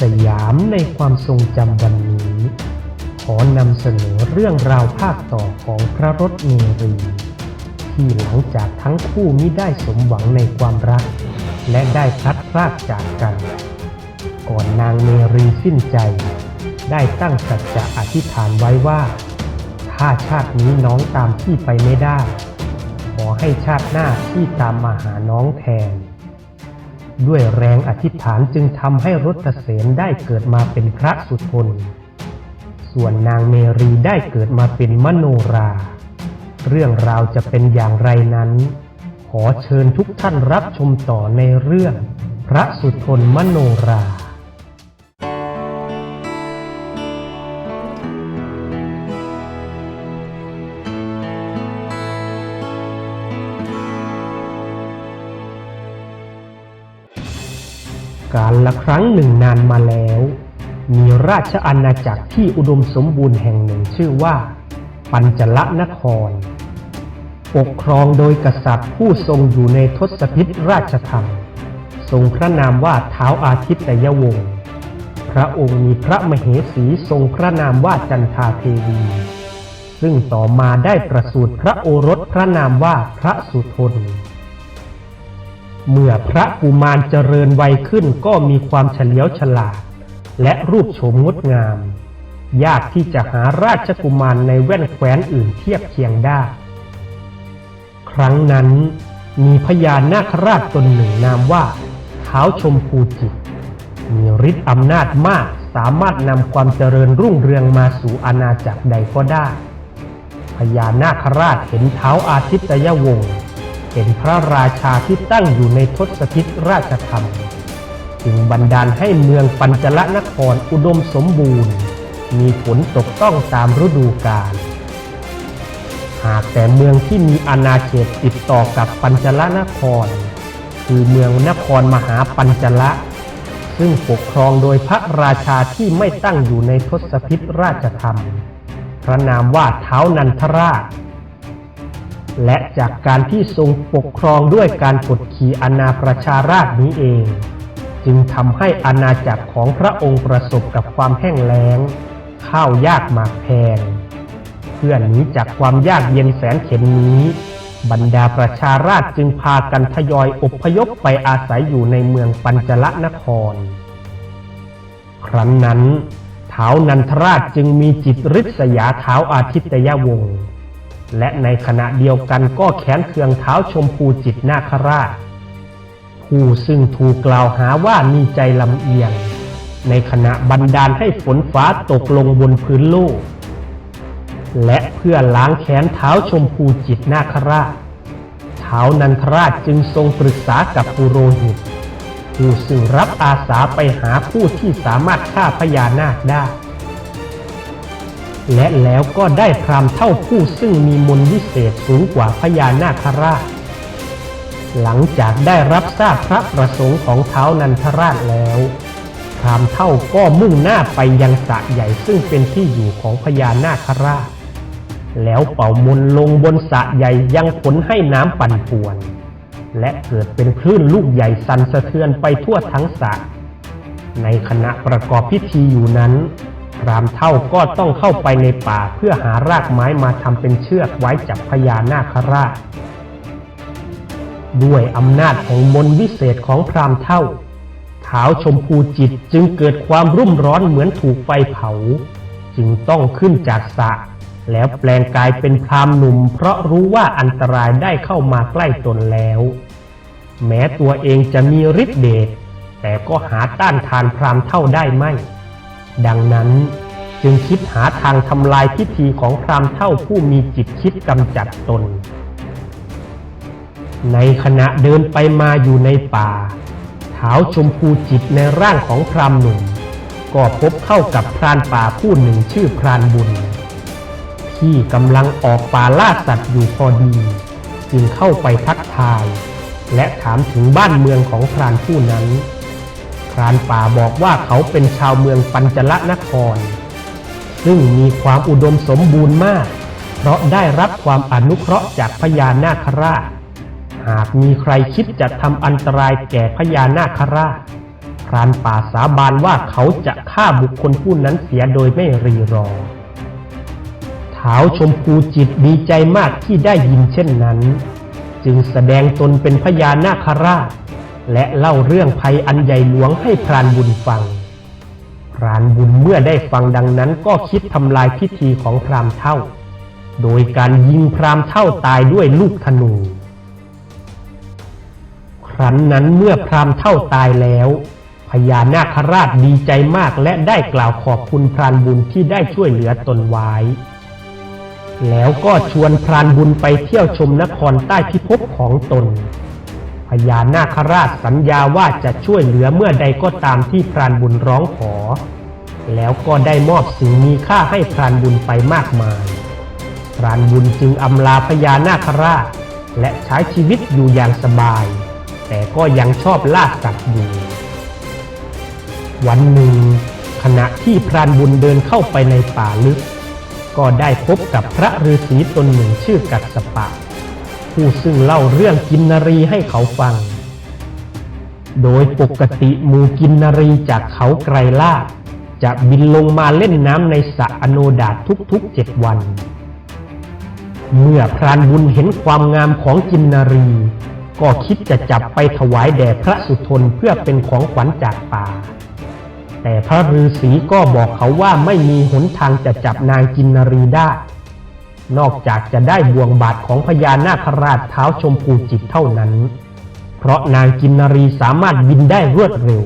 สยามในความทรงจำวันนี้ ขอนำเสนอเรื่องราวภาคต่อของพระรถเมรี ที่หลังจากทั้งคู่มิได้สมหวังในความรัก และได้พลัดพรากจากกัน ก่อนนางเมรีสิ้นใจ ได้ตั้งสัจจะอธิษฐานไว้ว่า ถ้าชาตินี้น้องตามพี่ไปไม่ได้ ขอให้ชาติหน้าพี่ตามมาหาน้องแทน ด้วยแรงอธิษฐานจึงทำให้รถเสนได้เกิดมาเป็นพระสุทน ส่วนนางเมรีได้เกิดมาเป็นมโนรา เรื่องราวจะเป็นอย่างไรนั้น ขอเชิญทุกท่านรับชมต่อในเรื่อง พระสุทนมโนรา ละครั้งหนึ่งนานมาแล้ว มีราชอาณาจักรที่อุดมสมบูรณ์แห่งหนึ่งชื่อว่า ปัญจละนคร ปกครองโดยกษัตริย์ผู้ทรงอยู่ในทศพิธราชธรรม ทรงพระนามว่าเท้าอาทิตยวงศ์พระองค์มีพระมเหสีทรงพระนามว่าจันทาเทวี ซึ่งต่อมาได้ประสูติพระโอรสพระนามว่าพระสุทน เมื่อพระกุมารเจริญวัยขึ้นก็มีความเฉลียวฉลาด และรูปโฉมงดงาม ยากที่จะหาราชกุมารในแว่นแคว้นอื่นเทียบเคียงได้ ครั้งนั้นมีพญานาคราชตนหนึ่งนามว่าเท้าชมพูจิต มีฤทธิ์อำนาจมากสามารถนำความเจริญรุ่งเรืองมาสู่อาณาจักรใดก็ได้ พญานาคราชเห็นเท้าอาทิตยวงศ์ เป็นพระราชาที่ตั้งอยู่ในทศพิธราชธรรม จึงบันดาลให้เมืองปัญจละนครอุดมสมบูรณ์ มีฝนตกต้องตามฤดูกาลหากแต่เมืองที่มีอาณาเขตติดต่อกับปัญจละนคร คือเมืองนครมหาปัญจละซึ่งปกครองโดยพระราชาที่ไม่ตั้งอยู่ในทศพิธราชธรรม พระนามว่าเท้านันทราช และจากการที่ทรงปกครองด้วยการกดขี่อาณาประชาราชนี้เอง จึงทำให้อาณาจักรของพระองค์ประสบกับความแห้งแล้ง ข้าวยากหมากแพง เพื่อหนีจากความยากเย็นแสนเข็ญนี้ บรรดาประชาราชจึงพากันทยอยอพยพไปอาศัยอยู่ในเมืองปัญจละนคร ครั้นนั้นเท้านันทราชจึงมีจิตริษยาเท้าอาทิตยวงศ์ และในขณะเดียวกันก็แขนเคืองเท้าชมพูจิตนาคราช ผู้ซึ่งถูกกล่าวหาว่ามีใจลำเอียง ในขณะบันดาลให้ฝนฟ้าตกลงบนพื้นโลก และเพื่อล้างแค้นเท้าชมพูจิตนาคราชเท้านันทราชจึงทรงปรึกษากับปุโรหิตผู้ซึ่งรับอาสาไปหาผู้ที่สามารถฆ่าพญานาคได้ และแล้วก็ได้พรามเท่าผู้ซึ่งมีมนต์วิเศษสูงกว่าพญานาคราช หลังจากได้รับทราบพระประสงค์ของเท้านันทราชแล้ว พรามเท่าก็มุ่งหน้าไปยังสระใหญ่ซึ่งเป็นที่อยู่ของพญานาคราช แล้วเป่ามนลงบนสระใหญ่ยังผลให้น้ำปั่นป่วน และเกิดเป็นคลื่นลูกใหญ่สั่นสะเทือนไปทั่วทั้งสระในขณะประกอบพิธีอยู่นั้น พรามเท่าก็ต้องเข้าไปในป่าเพื่อหารากไม้มาทำเป็นเชือกไว้จับพญานาคราช ด้วยอำนาจของมนต์วิเศษของพรามเท่า ขาวชมพูจิตจึงเกิดความรุ่มร้อนเหมือนถูกไฟเผา จึงต้องขึ้นจากสระแล้วแปลงกายเป็นพรามหนุ่ม เพราะรู้ว่าอันตรายได้เข้ามาใกล้ตนแล้ว แม้ตัวเองจะมีฤทธิ์เดชแต่ก็หาต้านทานพรามเท่าได้ไม่ ดังนั้นจึงคิดหาทางทำลายพิธีของพรามเท่าผู้มีจิตคิดกำจัดตน ในขณะเดินไปมาอยู่ในป่าเท้าชมพูจิตในร่างของพรามหนุ่ม ก็พบเข้ากับพรานป่าผู้หนึ่งชื่อพรานบุญ ที่กำลังออกป่าล่าสัตว์อยู่พอดี จึงเข้าไปทักทาย และถามถึงบ้านเมืองของพรานผู้นั้น รานป่าบอกว่าเขาเป็นชาวเมืองปัญจละนคร ซึ่งมีความอุดมสมบูรณ์มาก เพราะได้รับความอนุเคราะห์จากพญานาคราช หากมีใครคิดจะทำอันตรายแก่พญานาคราชพรานป่าสาบานว่าเขาจะฆ่าบุคคลผู้นั้นเสียโดยไม่รีรอเท้าวชมพูจิตดีใจมากที่ได้ยินเช่นนั้น จึงแสดงตนเป็นพญานาคราช และเล่าเรื่องภัยอันใหญ่หลวงให้พรานบุญฟัง พรานบุญเมื่อได้ฟังดังนั้นก็คิดทำลายพิธีของพรามเท่า โดยการยิงพรามเท่าตายด้วยลูกธนู ครั้นนั้นเมื่อพรามเท่าตายแล้วพญานาคราชดีใจมากและได้กล่าวขอบคุณพรานบุญที่ได้ช่วยเหลือตนไว้ แล้วก็ชวนพรานบุญไปเที่ยวชมนครใต้พิภพของตน พญานาคราชสัญญาว่าจะช่วยเหลือเมื่อใดก็ตามที่พรานบุญร้องขอ แล้วก็ได้มอบสิ่งมีค่าให้พรานบุญไปมากมาย พรานบุญจึงอำลาพญานาคราช และใช้ชีวิตอยู่อย่างสบาย แต่ก็ยังชอบล่าสัตว์อยู่ วันหนึ่ง ขณะที่พรานบุญเดินเข้าไปในป่าลึก ก็ได้พบกับพระฤาษีตนหนึ่งชื่อกัสปะ ผู้ซึ่งเล่าเรื่องกินนรีให้เขาฟัง โดยปกติหมูกินนรีจากเขาไกรลาดจะบินลงมาเล่นน้ำในสระอโนดาตทุกๆเจ็ดวัน เมื่อพรานบุญเห็นความงามของกินนารี ก็คิดจะจับไปถวายแด่พระสุทนเพื่อเป็นของขวัญจากป่า แต่พระฤาษีก็บอกเขาว่าไม่มีหนทางจะจับนางกินนารีได้ นอกจากจะได้บ่วงบาทของพญานาคราชเท้าชมพูจิตเท่านั้น เพราะนางกินนารีสามารถบินได้รวดเร็ว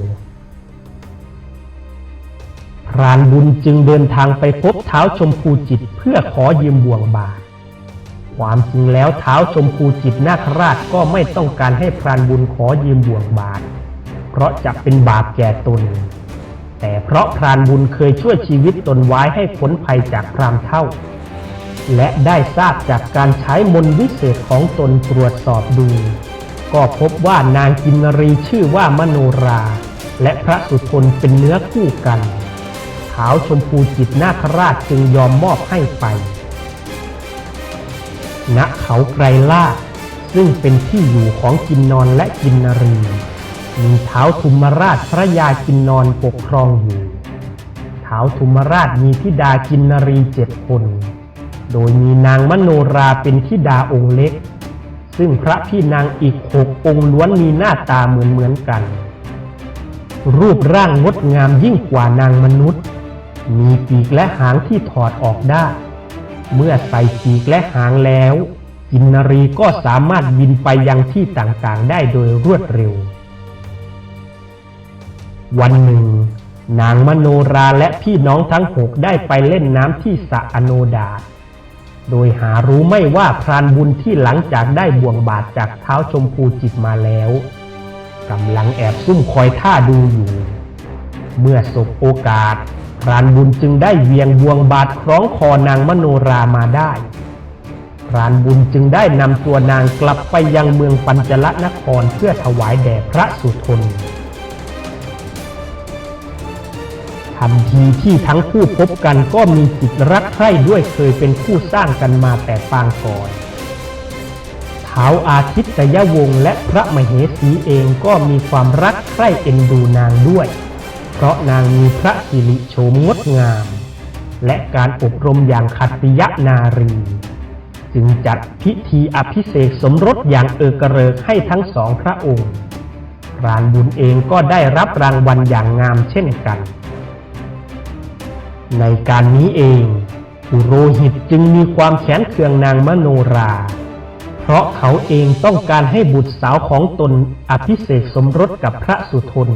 พรานบุญจึงเดินทางไปพบเท้าชมพูจิตเพื่อขอยืมบ่วงบาท ความจริงแล้วเท้าชมพูจิตนาคราชก็ไม่ต้องการให้พรานบุญขอยืมบ่วงบาท เพราะจะเป็นบาปแก่ตน แต่เพราะพรานบุญเคยช่วยชีวิตตนไว้ให้พ้นภัยจากพรามเท่า และได้ทราบจากการใช้มนต์วิเศษของตนตรวจสอบดู ก็พบว่านางกินนรีชื่อว่ามโนรา และพระสุทนเป็นเนื้อคู่กัน ขาวชมพูจิตนาคราชจึงยอมมอบให้ไป ณเขาไกรลาซึ่งเป็นที่อยู่ของกินนอนและกินนรี มีเท้าทุมราชพระยากินนอนปกครองอยู่เท้าทุมราชมีธิดากินนรีเจ็ดคน โดยมีนางมโนราเป็นธิดาองค์เล็ก ซึ่งพระพี่นางอีกหกองค์ล้วนมีหน้าตาเหมือนเหมือนกัน รูปร่างงดงามยิ่งกว่านางมนุษย์ มีปีกและหางที่ถอดออกได้ เมื่อใส่ปีกและหางแล้วกินนรีก็สามารถบินไปยังที่ต่างๆได้โดยรวดเร็ว วันหนึ่ง นางมโนราและพี่น้องทั้งหกได้ไปเล่นน้ำที่สระอโนดาต โดยหารู้ไม่ว่าพรานบุญที่หลังจากได้บ่วงบาทจากเท้าชมพูจิตมาแล้วกำลังแอบซุ่มคอยท่าดูอยู่ เมื่อสบโอกาส พรานบุญจึงได้เวียงบ่วงบาทคล้องคอนางมโนรามาได้ พรานบุญจึงได้นำตัวนางกลับไปยังเมืองปัญจลนครเพื่อถวายแด่พระสุทน ทันทีที่ทั้งคู่พบกันก็มีจิตรักใคร่ด้วยเคยเป็นคู่สร้างกันมาแต่ปางก่อนท้าวอาทิตยยวงศ์และพระมเหสีเองก็มีความรักใคร่เอ็นดูนางด้วย เพราะนางมีพระสิริโฉมงดงาม และการอบรมอย่างขัตติยนารี จึงจัดพิธีอภิเษกสมรสอย่างเอกระเริกให้ทั้งสองพระองค์ รานบุญเองก็ได้รับรางวัลอย่างงามเช่นกัน ในการนี้เองปุโรหิตจึงมีความแขนเคืองนางมโนรา เพราะเขาเองต้องการให้บุตรสาวของตนอภิเษกสมรสกับพระสุทน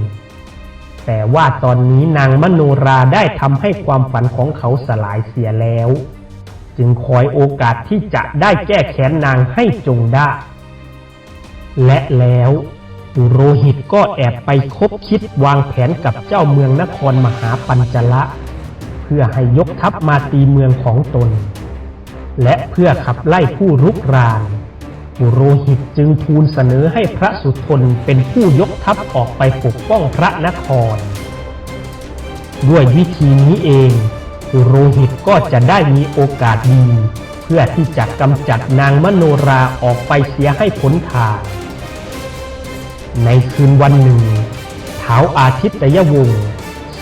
แต่ว่าตอนนี้นางมโนราได้ทำให้ความฝันของเขาสลายเสียแล้ว จึงคอยโอกาสที่จะได้แก้แค้นนางให้จงได้ และแล้วปุโรหิตก็แอบไปคบคิดวางแผนกับเจ้าเมืองนครมหาปัญจละ เพื่อให้ยกทัพมาตีเมืองของตน และเพื่อขับไล่ผู้รุกรานปุโรหิตจึงทูลเสนอให้พระสุทนเป็นผู้ยกทัพออกไปปกป้องพระนคร ด้วยวิธีนี้เองปุโรหิตก็จะได้มีโอกาสดี เพื่อที่จะกำจัดนางมโนราออกไปเสียให้พ้นทางในคืนวันหนึ่งทท้าอาทิตยวงศ์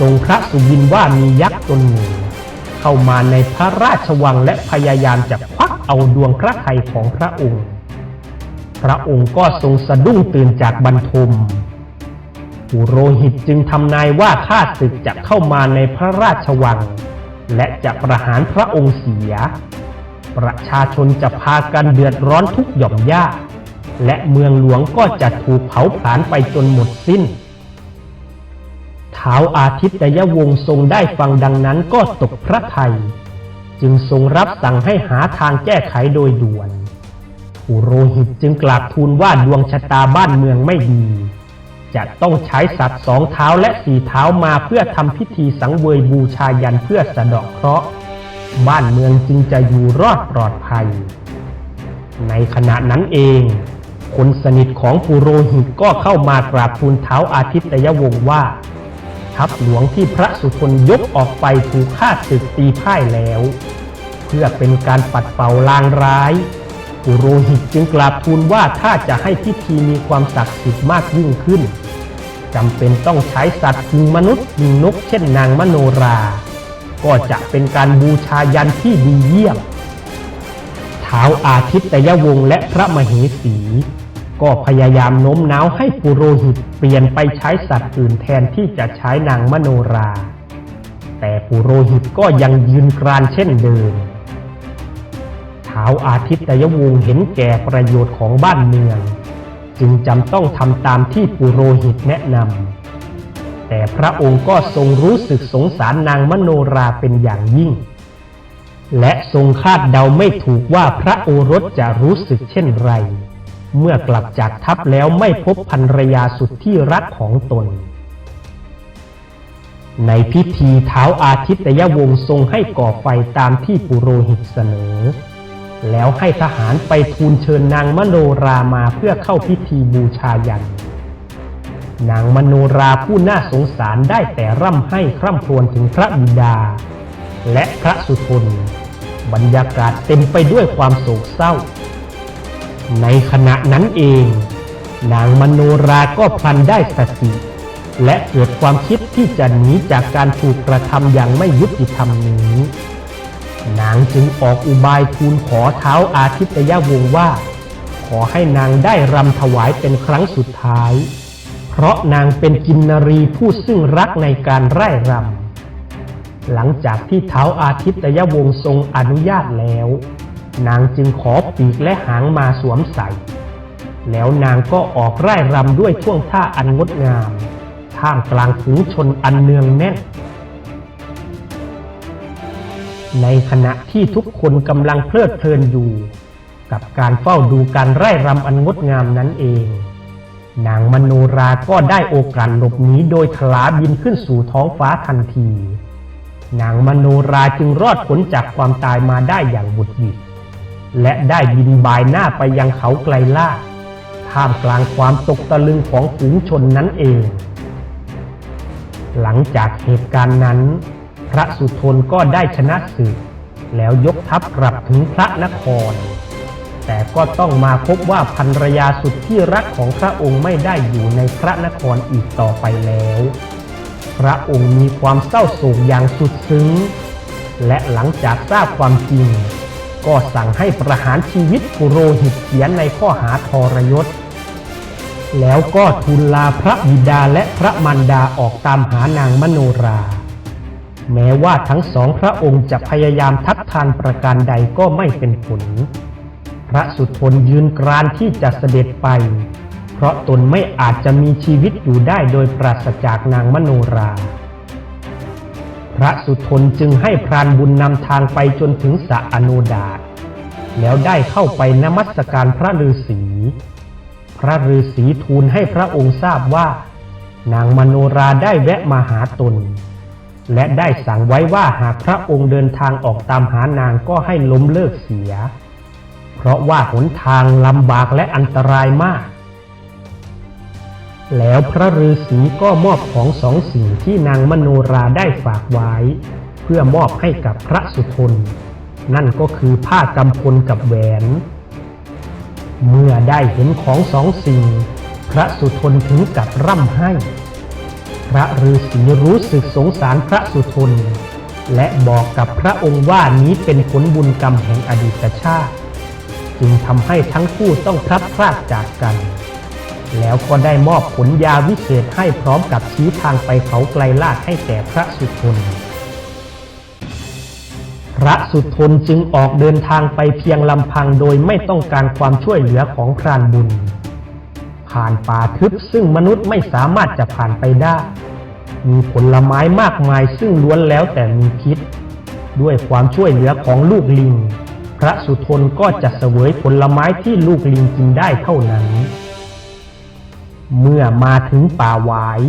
ทรงพระสุบินว่ามียักษ์ตนหนึ่งเข้ามาในพระราชวังและพยายามจะควักเอาดวงพระไทยของพระองค์ พระองค์ก็ทรงสะดุ้งตื่นจากบรรทมปุโรหิตจึงทำนายว่าข้าศึกจะเข้ามาในพระราชวัง และจะประหารพระองค์เสีย ประชาชนจะพากันเดือดร้อนทุกหย่อมย่าและเมืองหลวงก็จะถูกเผาผลาญไปจนหมดสิ้น ท้าวอาทิตยวงทรงได้ฟังดังนั้นก็ตกพระทัยจึงทรงรับสั่งให้หาทางแก้ไขโดยด่วนปุโรหิตจึงกราบทูลว่าดวงชะตาบ้านเมืองไม่ดี จะต้องใช้สัตว์สองเท้าและสี่เท้ามาเพื่อทำพิธีสังเวยบูชายันเพื่อสะเดาะเคราะห์ บ้านเมืองจึงจะอยู่รอดปลอดภัย ในขณะนั้นเอง คนสนิทของปุโรหิตก็เข้ามากราบทูลเท้าอาทิตยวงศ์ว่า ทัพหลวงที่พระสุทนยกออกไปถูกฆ่าศึกตีพ่ายแล้ว เพื่อเป็นการปัดเป่าลางร้ายปุโรหิตจึงกราบทูลว่าถ้าจะให้พิธีมีความศักดิ์สิทธิ์มากยิ่งขึ้นจำเป็นต้องใช้สัตว์พึงมนุษย์พึงนกเช่นนางมโนรา ก็จะเป็นการบูชายันที่ดีเยี่ยมท้าวอาทิตย์ยะวงและพระมเหสี ก็พยายามโน้มน้าวให้ปุโรหิตเปลี่ยนไปใช้สัตว์อื่นแทนที่จะใช้นางมโนรา แต่ปุโรหิตก็ยังยืนกรานเช่นเดิมท้าวอาทิตยวงศ์เห็นแก่ประโยชน์ของบ้านเมือง จึงจำต้องทำตามที่ปุโรหิตแนะนำแต่พระองค์ก็ทรงรู้สึกสงสารนางมโนราเป็นอย่างยิ่ง และทรงคาดเดาไม่ถูกว่าพระโอรสจะรู้สึกเช่นไร เมื่อกลับจากทัพแล้วไม่พบภรรยาสุดที่รักของตน ในพิธีเท้าอาทิตยวงศ์ทรงให้ก่อไฟตามที่ปุโรหิตเสนอ แล้วให้ทหารไปทูลเชิญนางมโนรามาเพื่อเข้าพิธีบูชายัน นางมโนราผู้น่าสงสารได้แต่ร่ำให้คร่ำครวญถึงพระบิดา และพระสุทนบรรยากาศเต็มไปด้วยความโศกเศร้า ในขณะนั้นเอง นางมโนราก็พลันได้สติ และเกิดความคิดที่จะหนีจากการถูกกระทำอย่างไม่ยุติธรรมนี้ นางจึงออกอุบายทูลขอเท้าอาทิตยวงว่า ขอให้นางได้รำถวายเป็นครั้งสุดท้าย เพราะนางเป็นกินนรีผู้ซึ่งรักในการไร่รำหลังจากที่เท้าอาทิตยวงศ์ทรงอนุญาตแล้ว นางจึงขอปีกและหางมาสวมใส่ แล้วนางก็ออกไร่รำด้วยท่วงท่าอันงดงาม ท่ามกลางฝูงชนอันเนืองแน่น ในขณะที่ทุกคนกำลังเพลิดเพลินอยู่ กับการเฝ้าดูการไร่รำอันงดงามนั้นเอง นางมโนราก็ได้โอกาสหลบหนีโดยทลาบินขึ้นสู่ท้องฟ้าทันทีนางมโนราจึงรอดพ้นจากความตายมาได้อย่างบุดหวิด และได้บินบายหน้าไปยังเขาไกลล่าท่ามกลางความตกตะลึงของฝูงชนนั้นเอง หลังจากเหตุการณ์นั้น พระสุทนก็ได้ชนะศึกแล้วยกทัพกลับถึงพระนคร แต่ก็ต้องมาพบว่าภรรยาสุดที่รักของพระองค์ไม่ได้อยู่ในพระนครอีกต่อไปแล้ว พระองค์มีความเศร้าโศกอย่างสุดซึ้ง และหลังจากทราบความจริง ก็สั่งให้ประหารชีวิตปุโรหิตเขียนในข้อหาทรยศ แล้วก็ทูลลาพระบิดาและพระมารดาออกตามหานางมโนรา แม้ว่าทั้งสองพระองค์จะพยายามทัดทานประการใดก็ไม่เป็นผล พระสุทนยืนกรานที่จะเสด็จไป เพราะตนไม่อาจจะมีชีวิตอยู่ได้โดยปราศจากนางมโนรา ระสุทนจึงให้พรานบุญนำทางไปจนถึงสระอโนดาตแล้วได้เข้าไปนมัสการพระฤาษี พระฤาษีทูลให้พระองค์ทราบว่า นางมโนราได้แวะมาหาตน และได้สั่งไว้ว่าหากพระองค์เดินทางออกตามหานางก็ให้ล้มเลิกเสีย เพราะว่าหนทางลำบากและอันตรายมาก แล้วพระฤาษีก็มอบของสองสิ่งที่นางมโนราได้ฝากไว้ เพื่อมอบให้กับพระสุทน นั่นก็คือผ้ากำพลกับแหวน เมื่อได้เห็นของสองสิ่ง พระสุทนถึงกับร่ำให้ พระฤาษีรู้สึกสงสารพระสุทน และบอกกับพระองค์ว่านี้เป็นผลบุญกรรมแห่งอดีตชาติ จึงทำให้ทั้งคู่ต้องพลัดพรากจากกัน แล้วก็ได้มอบผลยาวิเศษให้พร้อมกับชี้ทางไปเขาไกลลาดให้แก่พระสุทนพระสุทนจึงออกเดินทางไปเพียงลำพังโดยไม่ต้องการความช่วยเหลือของพรานบุญ ผ่านป่าทึบซึ่งมนุษย์ไม่สามารถจะผ่านไปได้ มีผลไม้มากมายซึ่งล้วนแล้วแต่มีพิษ ด้วยความช่วยเหลือของลูกลิง พระสุทนก็จะเสวยผลไม้ที่ลูกลิงกินได้เท่านั้น เมื่อมาถึงป่าหวาย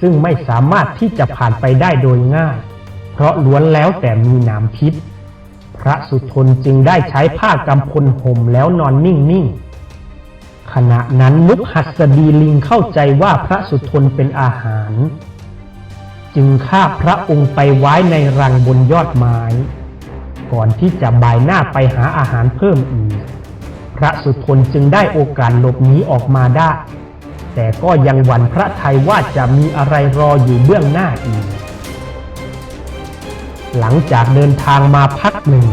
ซึ่งไม่สามารถที่จะผ่านไปได้โดยง่าย เพราะล้วนแล้วแต่มีหนามพิษ พระสุทนจึงได้ใช้ผ้ากำพลห่มแล้วนอนนิ่งๆ ขณะนั้นนุกหัสดีลิงเข้าใจว่าพระสุทนเป็นอาหาร จึงฆ่าพระองค์ไปไว้ในรังบนยอดไม้ ก่อนที่จะบ่ายหน้าไปหาอาหารเพิ่มอีก พระสุทนจึงได้โอกาสหลบหนีออกมาได้ แต่ก็ยังหวั่นพระทัยว่าจะมีอะไรรออยู่เบื้องหน้าอีก หลังจากเดินทางมาพักหนึ่ง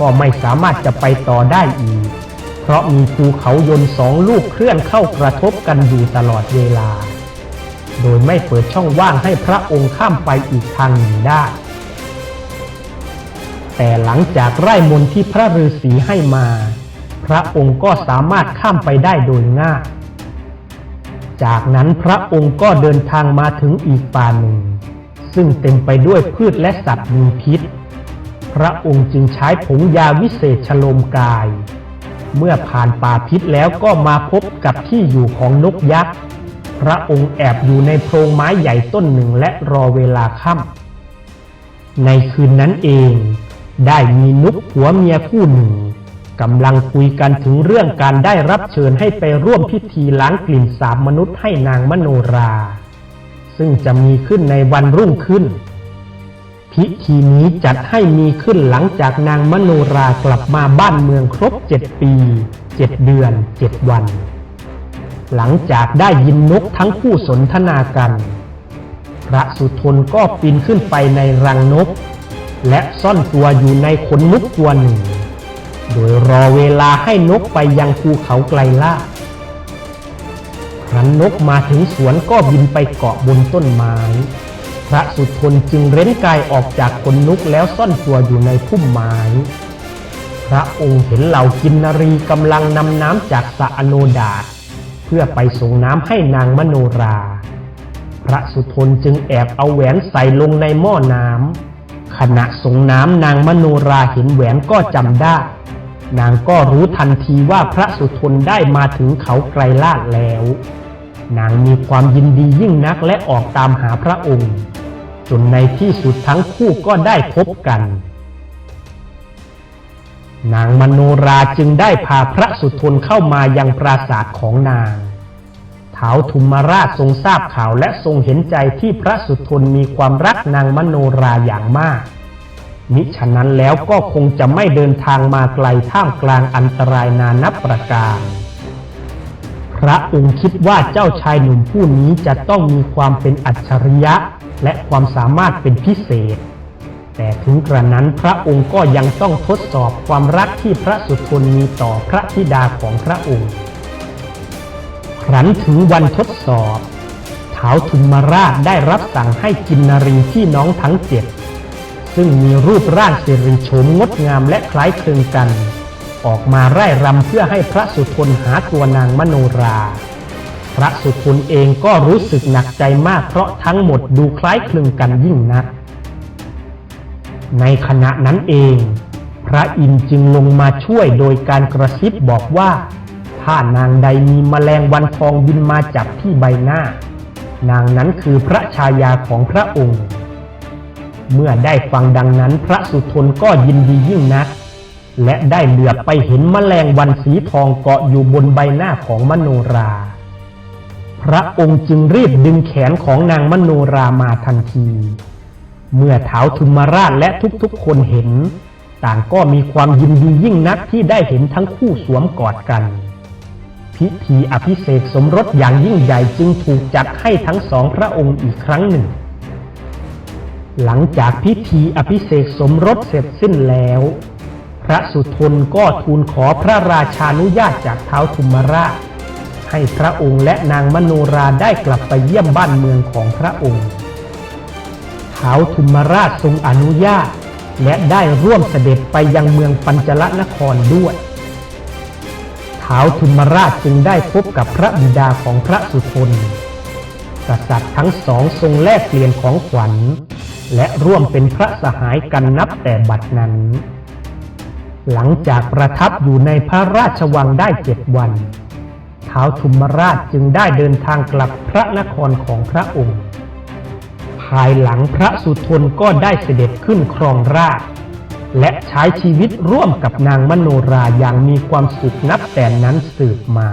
ก็ไม่สามารถจะไปต่อได้อีก เพราะมีภูเขายนต์สองลูกเคลื่อนเข้ากระทบกันอยู่ตลอดเวลา โดยไม่เปิดช่องว่างให้พระองค์ข้ามไปอีกทางหนึ่งได้ แต่หลังจากไร่มนที่พระฤาษีให้มา พระองค์ก็สามารถข้ามไปได้โดยง่าย จากนั้นพระองค์ก็เดินทางมาถึงอีกป่าหนึ่ง ซึ่งเต็มไปด้วยพืชและสัตว์มีพิษ พระองค์จึงใช้ผงยาวิเศษชโลมกาย เมื่อผ่านป่าพิษแล้วก็มาพบกับที่อยู่ของนกยักษ์พระองค์แอบอยู่ในโพรงไม้ใหญ่ต้นหนึ่งและรอเวลาค่ำในคืนนั้นเอง ได้มีนุกผัวเมียคู่หนึ่ง กำลังคุยกันถึงเรื่องการได้รับเชิญให้ไปร่วมพิธีล้างกลิ่นสาบมนุษย์ให้นางมโนรา ซึ่งจะมีขึ้นในวันรุ่งขึ้น พิธีนี้จัดให้มีขึ้นหลังจากนางมโนรากลับมาบ้านเมืองครบเจ็ดปีเจ็ดเดือนเจ็ดวัน หลังจากได้ยินนกทั้งคู่สนทนากัน พระสุทนก็ปีนขึ้นไปในรังนก และซ่อนตัวอยู่ในขนนกตัวหนึ่ง โดยรอเวลาให้นกไปยังภูเขาไกลล่าครั้นนกมาถึงสวนก็บินไปเกาะบนต้นไม้ พระสุทนจึงเร้นกายออกจากขนนกแล้วซ่อนตัวอยู่ในพุ่มไม้ พระองค์เห็นเหล่ากินนรีกำลังนำน้ำจากสะอโนดาตเพื่อไปส่งน้ำให้นางมโนรา พระสุทนจึงแอบเอาแหวนใส่ลงในหม้อน้ำขณะส่งน้ำนางมโนราเห็นแหวนก็จำได้ นางก็รู้ทันทีว่าพระสุทนได้มาถึงเขาไกลลาดแล้ว นางมีความยินดียิ่งนักและออกตามหาพระองค์ จนในที่สุดทั้งคู่ก็ได้พบกัน นางมโนราจึงได้พาพระสุทนเข้ามายังปราสาทของนางท้าวทุมราชทรงทราบข่าวและทรงเห็นใจที่พระสุทนมีความรักนางมโนราอย่างมาก มิฉะนั้นแล้วก็คงจะไม่เดินทางมาไกลท่ามกลางอันตรายนานับประการ พระองค์คิดว่าเจ้าชายหนุ่มผู้นี้จะต้องมีความเป็นอัจฉริยะ และความสามารถเป็นพิเศษ แต่ถึงกระนั้นพระองค์ก็ยังต้องทดสอบความรักที่พระสุทนมีต่อพระธิดาของพระองค์ ครั้นถึงวันทดสอบท้าวทุมมาราชได้รับสั่งให้กินนรีที่น้องทั้งเจ็ด ซึ่งมีรูปร่างสิริโฉมงดงามและคล้ายคลึงกัน ออกมาไร่รำเพื่อให้พระสุทนหาตัวนางมโนรา พระสุทนเองก็รู้สึกหนักใจมากเพราะทั้งหมดดูคล้ายคลึงกันยิ่งนัก ในขณะนั้นเอง พระอินทร์จึงลงมาช่วยโดยการกระซิบบอกว่า ถ้านางใดมีแมลงวันทองบินมาจับที่ใบหน้า นางนั้นคือพระชายาของพระองค์ เมื่อได้ฟังดังนั้นพระสุทนก็ยินดียิ่งนัก และได้เหลือบไปเห็นมแมลงวันสีทองเกาะอยู่บนใบหน้าของมโนรา พระองค์จึงรีบดึงแขนของนางมโนรามาทันที เมื่อเท้าวทุมราชและทุกๆคนเห็น ต่างก็มีความยินดียิ่งนักที่ได้เห็นทั้งคู่สวมกอดกัน พิธีอภิเษกสมรสอย่างยิ่งใหญ่จึงถูกจัดให้ทั้งสองพระองค์อีกครั้งหนึ่ง หลังจากพิธีอภิเษกสมรสเสร็จสิ้นแล้ว พระสุทนก็ทูลขอพระราชานุญาตจากเท้าทุมราช ให้พระองค์และนางมโนราได้กลับไปเยี่ยมบ้านเมืองของพระองค์ท้าทุมราชทรงอนุญาต และได้ร่วมเสด็จไปยังเมืองปัญจลนครด้วยท้าทุมราชจึงได้พบกับพระบิดาของพระสุทนกษัตริย์ทั้งสองทรงแลกเปลี่ยนของขวัญ และร่วมเป็นพระสหายกันนับแต่บัดนั้น หลังจากประทับอยู่ในพระราชวังได้เจ็ดวันท้าวทุมราชจึงได้เดินทางกลับพระนครของพระองค์ ภายหลังพระสุทนก็ได้เสด็จขึ้นครองราชและใช้ชีวิตร่วมกับนางมโนราอย่างมีความสุขนับแต่นั้นสืบมา